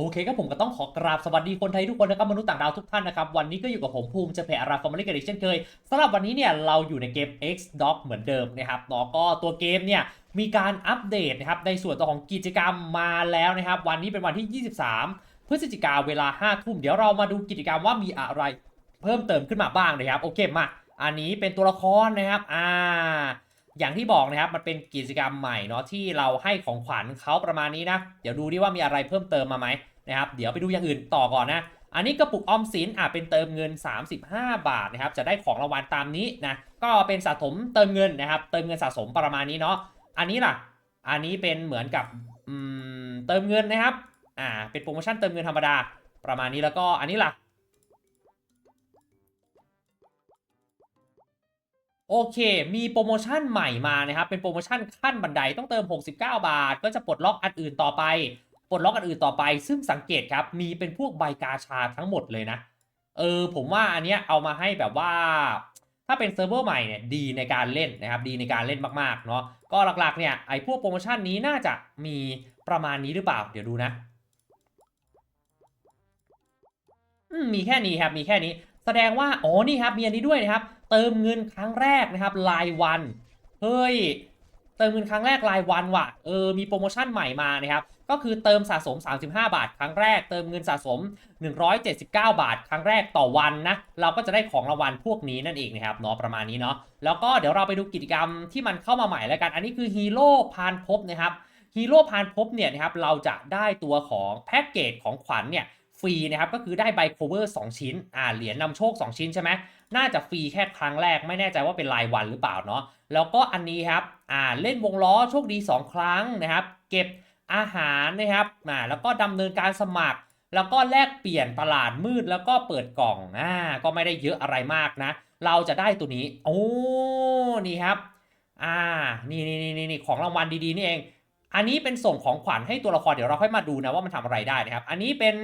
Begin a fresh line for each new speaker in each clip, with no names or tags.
โอเคครับผมก็ต้องขอกราบสวัสดีคนไทยทุกคนนะครับมนุษย์ต่างดาวทุกท่านนะครับ วันนี้ก็อยู่กับผมภูมิจะเพอาราฟอร์มาลิกันอีกเช่นเคยสำหรับวันนี้เนี่ยเราอยู่ในเกม X Dog เหมือนเดิมนะครับเนาะก็ตัวเกมเนี่ยมีการอัปเดตนะครับในส่วนตัวของกิจกรรมมาแล้วนะครับ วันนี้เป็นวันที่ 23 พฤศจิกาเวลา5ทุ่มเดี๋ยวเรามาดูกิจกรรมว่ามีอะไรเพิ่มเติมขึ้นมาบ้างนะครับโอเคมา อันนี้เป็นตัวละครนะครับอ่า อย่างที่บอกนะครับมันเป็นกิจกรรมใหม่เนาะที่เราให้ของขวัญเขาประมาณนี้นะเดี๋ยวดูดิว่ามีอะไรเพิ่มเติมมาไหมนะครับเดี๋ยวไปดูอย่างอื่นต่อก่อนนะอันนี้กระปุกออมสินอะเป็นเติมเงิน 35 บาทนะครับจะได้ของรางวัลตามนี้นะก็เป็นสะสมเติมเงินนะครับเติมเงินสะสมประมาณนี้เนาะอันนี้ล่ะ อันนี้เป็นเหมือนกับเติมเงินนะครับอ่าเป็นโปรโมชั่นเติมเงินธรรมดาประมาณนี้แล้วก็อันนี้ล่ะ โอเค มีโปรโมชั่นใหม่มานะครับ เป็นโปรโมชั่นขั้นบันไดต้องเติม 69 บาท ก็จะปลดล็อกอันอื่นต่อไป ปลดล็อกอันอื่นต่อไป ซึ่งสังเกตครับ มีเป็นพวกใบกาชาทั้งหมดเลยนะ เออ ผมว่าอันเนี้ยเอามาให้แบบว่า ถ้าเป็นเซิร์ฟเวอร์ใหม่เนี่ยดีในการเล่นนะครับ ดีในการเล่นมากๆ เนาะ ก็หลักๆ เนี่ย ไอ้พวกโปรโมชั่นนี้น่าจะมีประมาณนี้หรือเปล่า เดี๋ยวดูนะอืมมีแค่นี้ครับ มีแค่นี้ แสดงว่า อ๋อ นี่ครับ มีอันนี้ด้วยนะครับ เติมเงินครั้งแรกนะครับรายวันเฮ้ยเติมเงินครั้งแรกรายวันว่ะเออมีโปรโมชั่นใหม่มานะครับก็คือเติมสะสม 35 บาท ครั้งแรก เติมเงินสะสม 179 บาท ครั้งแรกต่อวันนะ เราก็จะได้ของรางวัลพวกนี้นั่นเองนะครับเนาะประมาณนี้เนาะ แล้วก็เดี๋ยวเราไปดูกิจกรรมที่มันเข้ามาใหม่แล้วกัน อันนี้คือฮีโร่พานภพนะครับ ฮีโร่พานภพเนี่ยนะครับ เราจะได้ตัวของแพ็กเกจของขวัญเนี่ย ฟรีนะครับก็คือได้ใบโคเวอร์2ชิ้นอ่าเหรียญนำโชค 2 ชิ้นใช่ไหมน่าจะฟรีแค่ครั้งแรกไม่แน่ใจว่าเป็นรายวันหรือเปล่าเนาะแล้วก็อันนี้ครับอ่าเล่นวงล้อโชคดี 2 ครั้งนะครับ เก็บอาหารนะครับอ่าแล้วก็ดำเนินการสมัคร แล้วก็แลกเปลี่ยนตลาดมืดแล้วก็เปิดกล่องอ่าก็ไม่ได้เยอะอะไรมากนะ เราจะได้ตัวนี้โอ้นี่ครับอ่านี่นี่นี่นี่ของรางวัลดีๆนี่เอง อันนี้เป็นส่งของขวัญให้ตัวละครเดี๋ยวเราค่อยมาดูนะว่ามันทำอะไรได้นะครับ อันนี้เป็น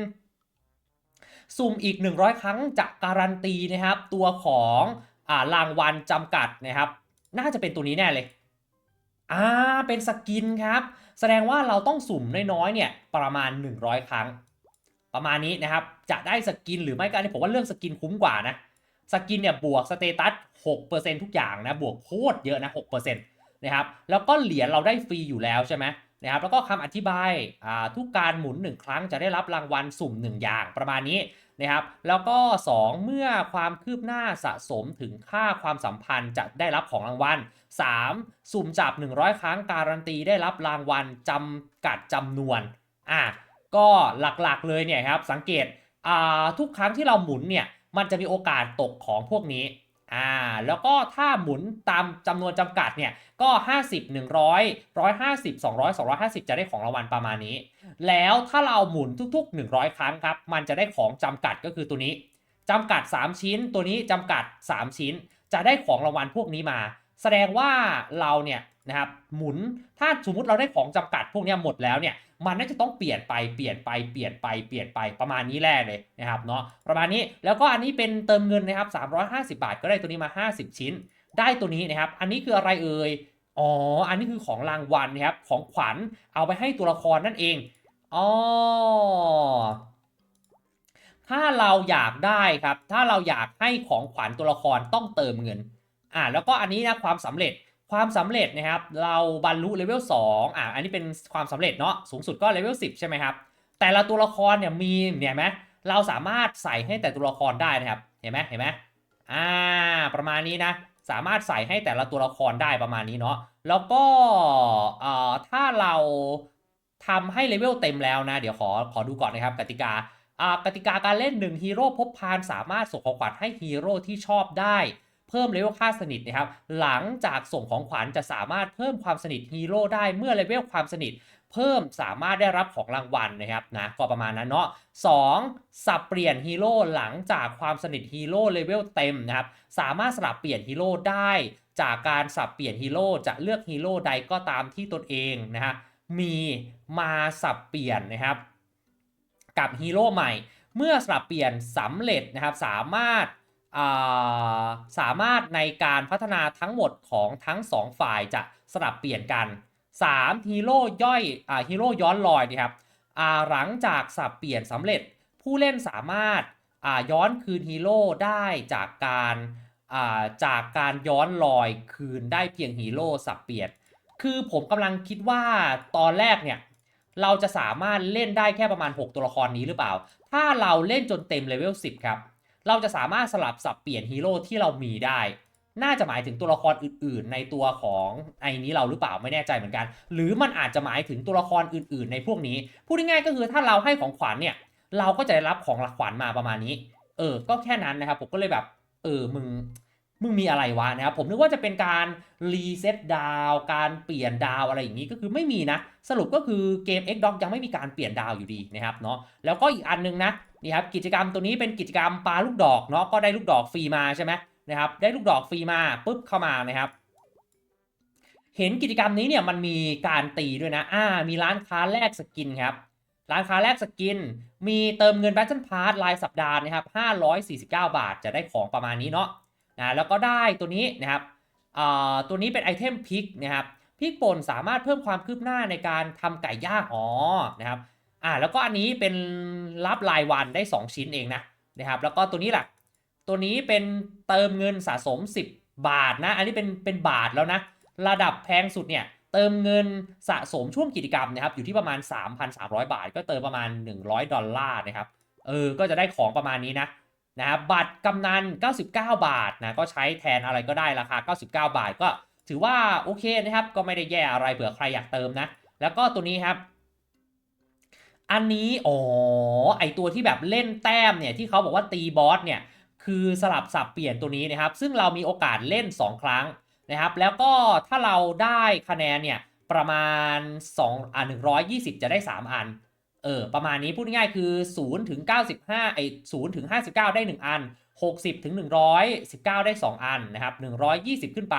สุ่มอีก 100 ครั้งจะการันตีนะครับ ตัวของอ่ารางวัลจำกัดนะครับ น่าจะเป็นตัวนี้แน่เลยอ่าเป็นสกินครับ แสดงว่าเราต้องสุ่มน้อยๆเนี่ยประมาณ 100 ครั้ง ประมาณนี้นะครับ จะได้สกินหรือไม่ก็อันนี้ผมว่าเรื่องสกินคุ้มกว่านะสกินเนี่ยบวกสเตตัส6%ทุกอย่างนะบวกโคตรเยอะนะ6%นะครับแล้วก็เหรียญเราได้ฟรีอยู่แล้วใช่ไหม นะครับแล้วก็คำอธิบายทุกการหมุน 1 ครั้งจะได้รับรางวัลสุ่ม 1 อย่างประมาณนี้นะครับแล้วก็ 2 เมื่อความคืบหน้าสะสมถึงค่าความสัมพันธ์จะได้รับของรางวัล 3. สุ่มจับ 100 ครั้งการันตีได้รับรางวัลจำกัดจำนวนอะก็หลักๆเลยเนี่ยครับสังเกตทุกครั้งที่เราหมุนเนี่ยมันจะมีโอกาสตกของพวกนี้ อ่าแล้วก็ถ้าหมุนตามจำนวนจำกัดเนี่ยก็ 50 100 150 200 250 จะได้ของรางวัลประมาณนี้ แล้วถ้าเราหมุนทุก ๆ 100 ครั้งครับ มันจะได้ของจำกัดก็คือตัวนี้จำกัด 3 ชิ้น ตัวนี้จำกัด 3 ชิ้น จะได้ของรางวัลพวกนี้มา แสดงว่าเราเนี่ย นะครับหมุนถ้าสมมุติเราได้ของจำกัดพวกนี้หมดแล้วเนี่ยมันน่าจะต้องเปลี่ยนไปเปลี่ยนไปเปลี่ยนไปเปลี่ยนไปประมาณนี้แรกเลยนะครับเนาะประมาณนี้แล้วก็อันนี้เป็นเติมเงินนะครับ350 บาท ก็ได้ตัวนี้มา 50 ชิ้น ได้ตัวนี้นะครับ อันนี้คืออะไรเอ่ยอ๋ออันนี้คือของรางวัลนะครับของขวัญเอาไปให้ตัวละครนั่นเองอ๋อถ้าเราอยากได้ครับ ถ้าเราอยากให้ของขวัญตัวละครต้องเติมเงินอ่าแล้วก็อันนี้นะความสำเร็จ ความสำเร็จนะครับ เราบรรลุเลเวล2อ่าอันนี้เป็นความสำเร็จเนาะสูงสุดก็เลเวล10 ใช่ไหมครับ แต่ละตัวละครเนี่ยมีเนี่ยไหมเราสามารถใส่ให้แต่ตัวละครได้นะครับ เห็นไหมเห็นไหมอ่าประมาณนี้นะ สามารถใส่ให้แต่ละตัวละครได้ประมาณนี้เนาะแล้วก็เอ่อถ้าเราทำให้เลเวลเต็มแล้วนะ เดี๋ยวขอขอดูก่อนนะครับกติกาอ่ากติกาการเล่น1ฮีโร่พบพานสามารถส่งของขวัญให้ฮีโร่ที่ชอบได้ พิ่มเลเวลค่าสนิทนะครับหลังจากส่งของขวัญจะสามารถเพิ่มความสนิทฮีโร่ได้เมื่อเลเวลความสนิท เพิ่มสามารถได้รับของรางวัลนะครับนะก็ประมาณนั้นเนาะ 2. สับเปลี่ยนฮีโร่หลังจากความสนิทฮีโร่เลเวลเต็มนะครับสามารถสลับเปลี่ยนฮีโร่ได้ จากการสับเปลี่ยนฮีโร่จะเลือกฮีโร่ใดก็ตามที่ตนเองนะฮะมีมาสับเปลี่ยนนะครับกับฮีโร่ใหม่ เมื่อสลับเปลี่ยนสำเร็จนะครับสามารถ สามารถในการพัฒนาทั้งหมดของทั้ง 2 ฝ่ายจะสลับเปลี่ยนกัน 3. ฮีโร่ย่อยฮีโร่ย้อนรอยนะครับหลังจากสับเปลี่ยนสำเร็จ ผู้เล่นสามารถย้อนคืนฮีโร่ได้จากการาจากการย้อนลอยคืนได้เพียงฮีโร่สับเปลี่ยน คือผมกำลังคิดว่าตอนแรกเนี่ยเราจะสามารถเล่นได้แค่ประมาณ 6 ตัวละครนี้หรือเปล่า ถ้าเราเล่นจนเต็มเลเวล10 ครับ เราจะสามารถสลับสับเปลี่ยนฮีโร่ที่เรามีได้ น่าจะหมายถึงตัวละครอื่น ๆ ในตัวของไอ้นี้เราหรือเปล่าไม่แน่ใจเหมือนกัน หรือมันอาจจะหมายถึงตัวละครอื่น ๆ ในพวกนี้ พูดง่ายๆก็คือถ้าเราให้ของขวัญเนี่ย เราก็จะได้รับของขวัญมาประมาณนี้ เออ ก็แค่นั้นนะครับ ผมก็เลยแบบ เออ มึง มึงมีอะไรวะนะครับ ผมนึกว่าจะเป็นการรีเซ็ตดาว การเปลี่ยนดาวอะไรอย่างนี้ ก็คือไม่มีนะ สรุปก็คือเกม X Doc ยังไม่มีการเปลี่ยนดาวอยู่ดีนะครับเนาะ แล้วก็อีกอันนึงนะ นี่ครับกิจกรรมตัวนี้เป็นกิจกรรมปาลูกดอกเนาะก็ได้ลูกดอกฟรีมาใช่ไหมนะครับได้ลูกดอกฟรีมาปุ๊บเข้ามานะครับ เห็นกิจกรรมนี้เนี่ยมันมีการตีด้วยนะอ่ามีร้านค้าแลกสกินครับร้านค้าแลกสกิน มีเติมเงิน Battle Pass รายสัปดาห์นะครับ549 บาทจะได้ของประมาณนี้เนาะนะแล้วก็ได้ตัวนี้นะครับอ่าตัวนี้เป็นไอเทมพริกนะครับพริกป่นสามารถเพิ่มความคืบหน้าในการทำไก่ย่างอ๋อนะครับ อ่าแล้วก็อันนี้เป็นรับรายวันได้ 2 ชิ้นเองนะนะครับ แล้วก็ตัวนี้หละตัวนี้เป็นเติมเงินสะสม 10 บาทนะ อันนี้เป็นเป็นบาทแล้วนะ ระดับแพงสุดเนี่ยเติมเงินสะสมช่วงกิจกรรมนะครับอยู่ที่ประมาณ 3,300 บาท ก็เติมประมาณ 100 ดอลลาร์นะครับเออก็จะได้ของประมาณนี้นะนะครับบัตรกำนัน 99 บาทนะก็ใช้แทนอะไรก็ได้ราคา 99 บาทก็ถือว่าโอเคนะครับก็ไม่ได้แย่อะไรเผื่อใครอยากเติมนะ แล้วก็ตัวนี้ครับ อันนี้อ๋อไอตัวที่แบบเล่นแต้มเนี่ยที่เขาบอกว่าตีบอสเนี่ยคือสลับสับเปลี่ยนตัวนี้นะครับ ซึ่งเรามีโอกาสเล่น 2 ครั้งนะครับ แล้วก็ถ้าเราได้คะแนนเนี่ยประมาณ2อ่า120 จะได้ 3 อันเออประมาณนี้พูดง่ายคือ0ถึง95ไอ้0ถึง59 ได้ 1 อัน 60ถึง119 ได้ 2 อันนะครับ120 ขึ้นไป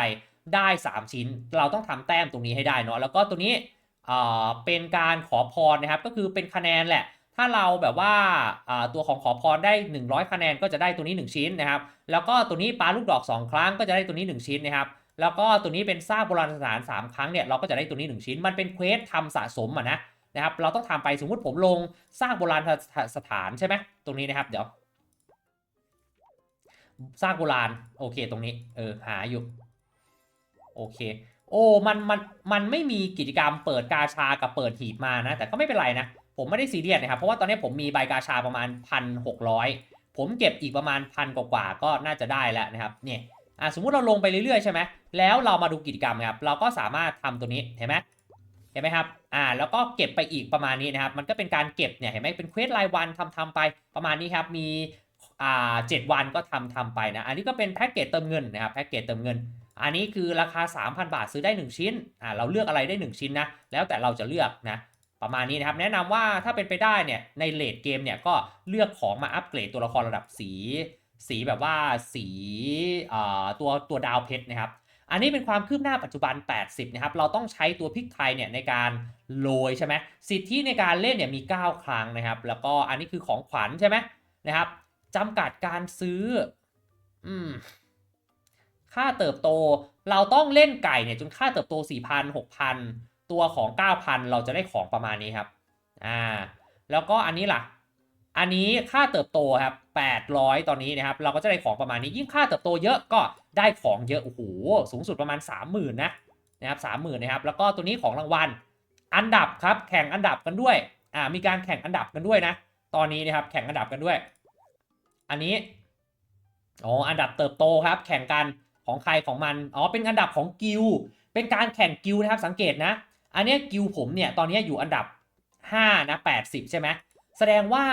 ได้ 3 ชิ้น เราต้องทำแต้มตรงนี้ให้ได้เนาะแล้วก็ตัวนี้ เป็นการขอพรนะครับ ก็คือเป็นคะแนนแหละ ถ้าเราแบบว่าตัวของขอพรได้ 100 คะแนนก็จะได้ตัวนี้ 1 ชิ้นนะครับ แล้วก็ตัวนี้ปาลูกดอก 2 ครั้งก็จะได้ตัวนี้ 1 ชิ้นนะครับ แล้วก็ตัวนี้เป็นสร้างโบราณสถาน3ครั้งเนี่ยเราก็จะได้ตัวนี้ 1 ชิ้น มันเป็นเควสทำสะสมอะนะนะครับ เราต้องทำไปสมมุติผมลงสร้างโบราณสถานใช่ไหมตรงนี้นะครับ เดี๋ยวสร้างโบราณโอเคตรงนี้เออหาอยู่โอเค อ้มันมันมันไม่มีกิจกรรมเปิดกาชากับเปิดหีบมานะ แต่ก็ไม่เป็นไรนะ ผมไม่ได้ซีเรียสนะครับ เพราะว่าตอนนี้ผมมีใบกาชาประมาณพันหกร้อยผมเก็บอีกประมาณพันกว่าก็น่าจะได้แล้วนะครับเนี่ยอะสมมุติเราลงไปเรื่อยๆใช่ไหมแล้วเรามาดูกิจกรรมครับ เราก็สามารถทำตัวนี้เห็นไหมเห็นไหมครับอ่าแล้วก็เก็บไปอีกประมาณนี้นะครับ มันก็เป็นการเก็บเนี่ยเห็นไหมเป็นเควสรายวันทำทำไปประมาณนี้ครับมีอ่าเจ็ดวันก็ทำทำไปนะ อันนี้ก็เป็นแพ็กเกจเติมเงินนะครับแพ็กเกจเติมเงิน อันนี้คือราคา 3,000 บาทซื้อได้ 1 ชิ้นอ่าเราเลือกอะไรได้ 1 ชิ้นนะ แล้วแต่เราจะเลือกนะ ประมาณนี้นะครับ แนะนำว่าถ้าเป็นไปได้เนี่ย ในเลดเกมเนี่ยก็เลือกของมาอัปเกรดตัวละครระดับสี สีแบบว่าสีอ่าตัวตัวดาวเพชรนะครับ อันนี้เป็นความคืบหน้าปัจจุบัน 80 นะครับ เราต้องใช้ตัวพริกไทยเนี่ยในการโรยใช่ไหม สิทธิในการเล่นเนี่ยมี 9 ครั้งนะครับ แล้วก็อันนี้คือของขวัญใช่ไหมนะครับจำกัดการซื้อ อืม ค่าเติบโต เราต้องเล่นไก่เนี่ยจนค่าเติบโต 4,000 6,000 ตัวของ 9,000 เราจะได้ของประมาณนี้ครับอ่าแล้วก็อันนี้ล่ะ อันนี้ค่าเติบโตครับ 800 ตอนนี้นะครับ เราก็จะได้ของประมาณนี้ ยิ่งค่าเติบโตเยอะก็ได้ของเยอะ โอ้โห สูงสุดประมาณ 30,000 นะ นะครับ30,000นะครับ แล้วก็ตัวนี้ของรางวัล อันดับครับ แข่งอันดับกันด้วย อ่า มีการแข่งอันดับกันด้วยนะ ตอนนี้นะครับ แข่งอันดับกันด้วย อันนี้ อ๋อ อันดับเติบโตครับ แข่งกัน ของใครของมัน อ๋อ เป็นอันดับของกิลเป็นการแข่งกิลนะครับ สังเกตนะ อันนี้กิลผมเนี่ย ตอนนี้อยู่อันดับ 5 นะ 80 ใช่ไหม แสดงว่า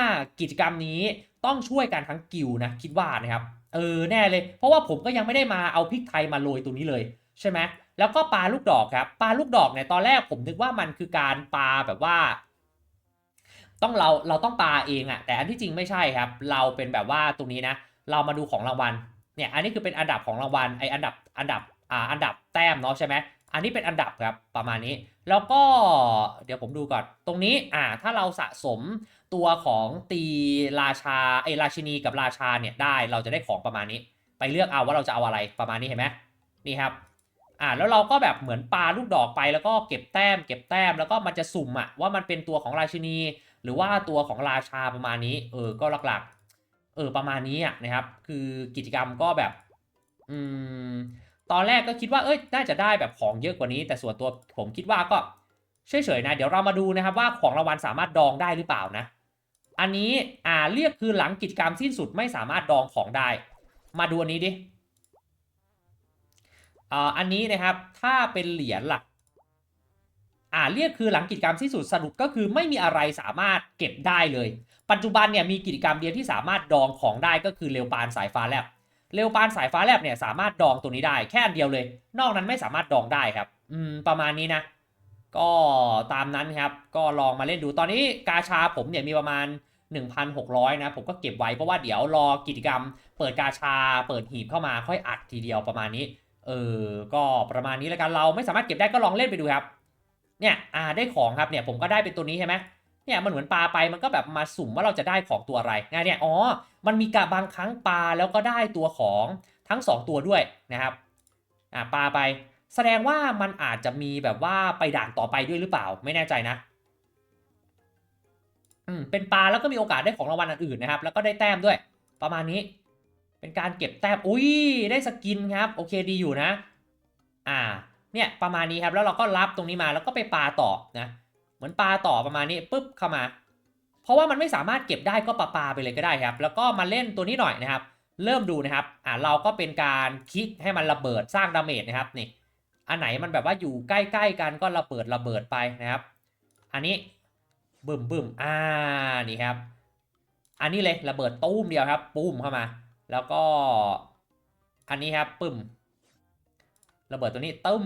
กิจกรรมนี้ต้องช่วยกันทั้งกิลนะ คิดว่านะครับ เออ แน่เลย เพราะว่าผมก็ยังไม่ได้มาเอาพริกไทยมาโรยตรงนี้เลยใช่ไหม แล้วก็ปลาลูกดอกครับ ปลาลูกดอกเนี่ย ตอนแรกผมนึกว่ามันคือการปลาแบบว่า ต้องเรา เราต้องปลาเองอะแต่อันที่จริงไม่ใช่ครับ เราเป็นแบบว่าตรงนี้นะ เรามาดูของรางวัล เนี่ยอันนี้คือเป็นอันดับของรางวัลไออันดับอันดับอ่าอันดับแต้มเนาะใช่ไหมอันนี้เป็นอันดับครับประมาณนี้ แล้วก็เดี๋ยวผมดูก่อน ตรงนี้อ่าถ้าเราสะสมตัวของตีราชาไอราชินีกับราชาเนี่ยได้เราจะได้ของประมาณนี้ ไปเลือกเอาว่าเราจะเอาอะไรประมาณนี้เห็นไหมนี่ครับอ่าแล้วเราก็แบบเหมือนปาลูกดอกไปแล้วก็เก็บแต้ม เก็บแต้มแล้วก็มันจะสุ่มอะว่ามันเป็นตัวของราชินี หรือว่าตัวของราชาประมาณนี้ เออก็หลักๆ เออประมาณนี้อะนะครับ คือกิจกรรมก็แบบอืมตอนแรกก็คิดว่าเอ้ยน่าจะได้แบบของเยอะกว่านี้ แต่ส่วนตัวผมคิดว่าก็เฉยๆนะเดี๋ยวเรามาดูนะครับว่าของรางวัลสามารถดองได้หรือเปล่านะ อันนี้อ่าเรียกคือหลังกิจกรรมสิ้นสุดไม่สามารถดองของได้ มาดูอันนี้ดิอ่าอันนี้นะครับถ้าเป็นเหรียญล่ะอ่าเรียกคือหลังกิจกรรมสิ้นสุดสรุปก็คือไม่มีอะไรสามารถเก็บได้เลย ปัจจุบันเนี่ยมีกิจกรรมเดียวที่สามารถดองของได้ก็คือเร็วปานสายฟ้าแลบเร็วปานสายฟ้าแลบเนี่ยสามารถดองตัวนี้ได้แค่อันเดียวเลย นอกนั้นไม่สามารถดองได้ครับ อืมประมาณนี้นะ ก็ตามนั้นครับ ก็ลองมาเล่นดูตอนนี้กาชาผมเนี่ยมีประมาณ 1,600 นะ ผมก็เก็บไว้เพราะว่าเดี๋ยวรอกิจกรรม เปิดกาชาเปิดหีบเข้ามาค่อยอัดทีเดียวประมาณนี้ เออ ก็ประมาณนี้แล้วกันเราไม่สามารถเก็บได้ก็ลองเล่นไปดูครับ เนี่ยอ่าได้ของครับเนี่ยผมก็ได้เป็นตัวนี้ใช่ไหม เนี่ยมันเหมือนปลาไปมันก็แบบมาสุ่มว่าเราจะได้ของตัวอะไรนะเนี่ยอ๋อมันมีกะบางครั้งปลาแล้วก็ได้ตัวของทั้ง 2 ตัวด้วยนะครับอ่าปลาไป แสดงว่ามันอาจจะมีแบบว่าไปด่านต่อไปด้วยหรือเปล่าไม่แน่ใจนะอืมเป็นปลาแล้วก็มีโอกาสได้ของรางวัลอื่นนะครับ แล้วก็ได้แต้มด้วย ประมาณนี้ เป็นการเก็บแต้มอุ้ยได้สกินครับโอเคดีอยู่นะ อ่า เนี่ยประมาณนี้ครับแล้วเราก็รับตรงนี้มาแล้วก็ไปปลาต่อนะ เหมือนปลาต่อประมาณนี้ปุ๊บเข้ามา เพราะว่ามันไม่สามารถเก็บได้ก็ปลาปลาไปเลยก็ได้ครับ แล้วก็มาเล่นตัวนี้หน่อยนะครับ เริ่มดูนะครับอ่าเราก็เป็นการคลิกให้มันระเบิดสร้างดาเมจนะครับนี่อันไหนมันแบบว่าอยู่ใกล้ๆกันก็ระเบิดระเบิดไปนะครับ อันนี้บึมบึมอ่านี่ครับ อันนี้เลยระเบิดตู้มเดียวครับปุ้มเข้ามา แล้วก็อันนี้ครับปึ้มระเบิดตัวนี้ตึ้ม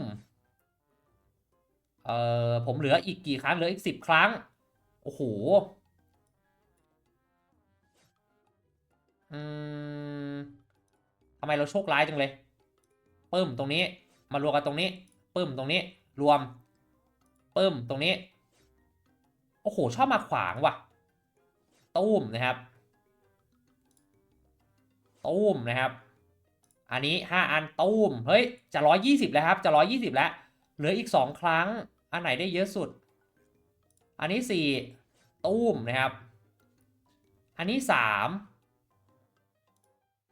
เอ่อผมเหลืออีกกี่ครั้งเหลืออีกสิบครั้ง โอ้โหอืมทำไมเราโชคร้ายจังเลยปึ้มตรงนี้ มารวมกันตรงนี้ปึ้มตรงนี้ รวมปึ้มตรงนี้ โอ้โห ชอบมาขวางว่ะตุ้มนะครับตุ้มนะครับ อันนี้ 5 อันตุ้ม เฮ้ย จะ 120 แล้วครับ จะ 120 แล้ว เหลืออีก 2 ครั้ง อันไหนได้เยอะสุด อันนี้ 4ตุ้มนะครับ อันนี้ 3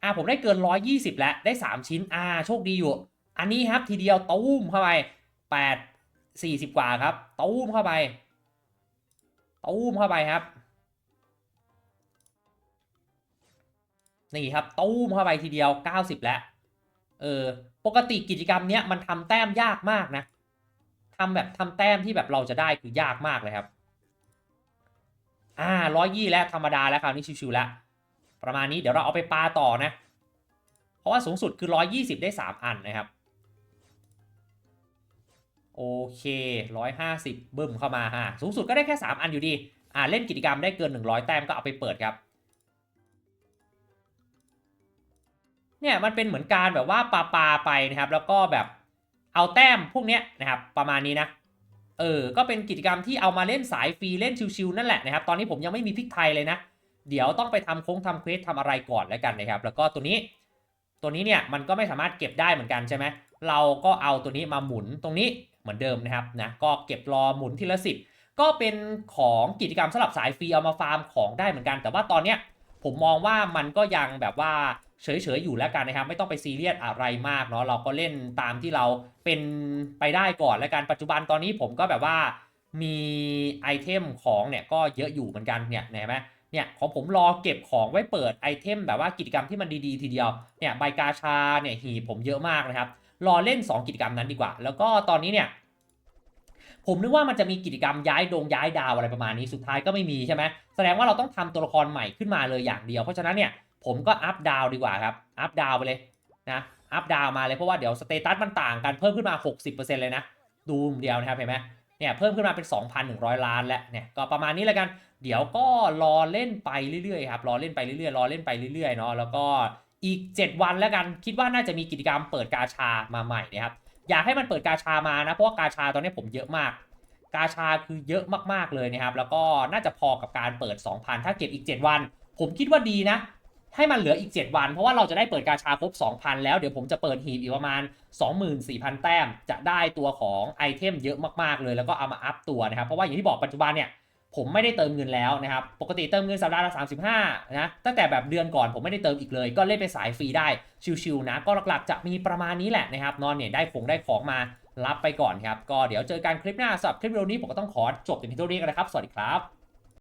อ่าผมได้เกิน 120 แล้ว ได้ 3 ชิ้น อ่า โชคดีอยู่ อันนี้ครับทีเดียวตุ้มเข้าไป 8 40 กว่าครับตุ้มเข้าไปตุ้มเข้าไปครับนี่ครับตู้มเข้าไปทีเดียว 90 แล้ว เออ ปกติกิจกรรมเนี้ยมันทำแต้มยากมากนะ ทำแบบทำแต้มที่แบบเราจะได้คือยากมากเลยครับ อ่าร้อยยี่แล้วธรรมดาแล้วคราวนี้ชิวๆแล้วประมาณนี้เดี๋ยวเราเอาไปปาต่อนะ เพราะว่าสูงสุดคือ 120 ได้ 3 อันนะครับ โอเค 150บึ้มเข้ามาฮะสูงสุดก็ได้แค่ 3 อันอยู่ดี อ่าเล่นกิจกรรมได้เกิน 100 แต้มก็เอาไปเปิดครับเนี่ยมันเป็นเหมือนการแบบว่าปาปาไปนะครับ แล้วก็แบบ เอาแต้มพวกเนี้ยนะครับประมาณนี้นะเออก็เป็นกิจกรรมที่เอามาเล่นสายฟรีเล่นชิวๆนั่นแหละนะครับตอนนี้ผมยังไม่มีพริกไทยเลยนะเดี๋ยวต้องไปทำโค้งทำเควสทำอะไรก่อนแล้วกันนะครับ แล้วก็ตัวนี้ตัวนี้เนี่ยมันก็ไม่สามารถเก็บได้เหมือนกันใช่ไหมเราก็เอาตัวนี้มาหมุนตรงนี้เหมือนเดิมนะครับนะก็เก็บรอหมุนทีละสิบก็เป็นของกิจกรรมสำหรับสายฟรีเอามาฟาร์มของได้เหมือนกัน แต่ว่าตอนเนี้ยผมมองว่ามันก็ยังแบบว่า เฉยๆอยู่แล้วกันนะครับ ไม่ต้องไปซีเรียสอะไรมากเนาะเราก็เล่นตามที่เราเป็นไปได้ก่อนแล้วกันปัจจุบันตอนนี้ผมก็แบบว่ามีไอเทมของเนี่ยก็เยอะอยู่เหมือนกันเนี่ยเห็นไหมเนี่ยของผมรอเก็บของไว้เปิดไอเทมแบบว่ากิจกรรมที่มันดีๆ ทีเดียวเนี่ยใบกาชาเนี่ยหีผมเยอะมากนะครับ รอเล่น 2 กิจกรรมนั้นดีกว่า แล้วก็ตอนนี้เนี่ยผมนึกว่ามันจะมีกิจกรรมย้ายดงย้ายดาวอะไรประมาณนี้สุดท้ายก็ไม่มีใช่ไหมแสดงว่าเราต้องทำตัวละครใหม่ขึ้นมาเลยอย่างเดียว เพราะฉะนั้นเนี่ย ผมก็อัพดาวดีกว่าครับ อัพดาวไปเลยนะ อัพดาวมาเลยเพราะว่าเดี๋ยวสเตตัสมันต่างกันเพิ่มขึ้นมา 60%เลยนะ ดูเดียวนะครับเห็นไหมเนี่ยเพิ่มขึ้นมาเป็น 2,100 ล้านแล้วเนี่ยก็ประมาณนี้แล้วกัน เดี๋ยวก็รอเล่นไปเรื่อยๆครับ รอเล่นไปเรื่อยๆ รอเล่นไปเรื่อยๆเนาะ แล้วก็อีก 7 วันแล้วกัน คิดว่าน่าจะมีกิจกรรมเปิดกาชามาใหม่นะครับ อยากให้มันเปิดกาชามานะ เพราะว่ากาชาตอนนี้ผมเยอะมาก กาชาคือเยอะมากๆเลยนะครับ แล้วก็น่าจะพอกับการเปิด 2,000 ถ้าเก็บอีก 7 วัน ผมคิดว่าดีนะ ให้มันเหลืออีก 7 วัน เพราะว่าเราจะได้เปิดกาชาครบ 2,000 แล้วเดี๋ยวผมจะเปิดหีบอีกประมาณ 24,000 แต้ม จะได้ตัวของไอเทมเยอะมากๆเลยแล้วก็เอามาอัพตัวนะครับ เพราะว่าอย่างที่บอกปัจจุบันเนี่ยผมไม่ได้เติมเงินแล้วนะครับ ปกติเติมเงินสัปดาห์ละ 35 นะ ตั้งแต่แบบเดือนก่อนผมไม่ได้เติมอีกเลย ก็เล่นไปสายฟรีได้ชิวๆนะ ก็หลักๆจะมีประมาณนี้แหละนะครับนอนเนี่ยได้ของได้ของมารับไปก่อนครับ ก็เดี๋ยวเจอกันคลิปหน้าสำหรับคลิปวิดีโอนี้ผมก็ต้องขอจบแต่เพียงเท่านี้กันนะครับ สวัสดีครับ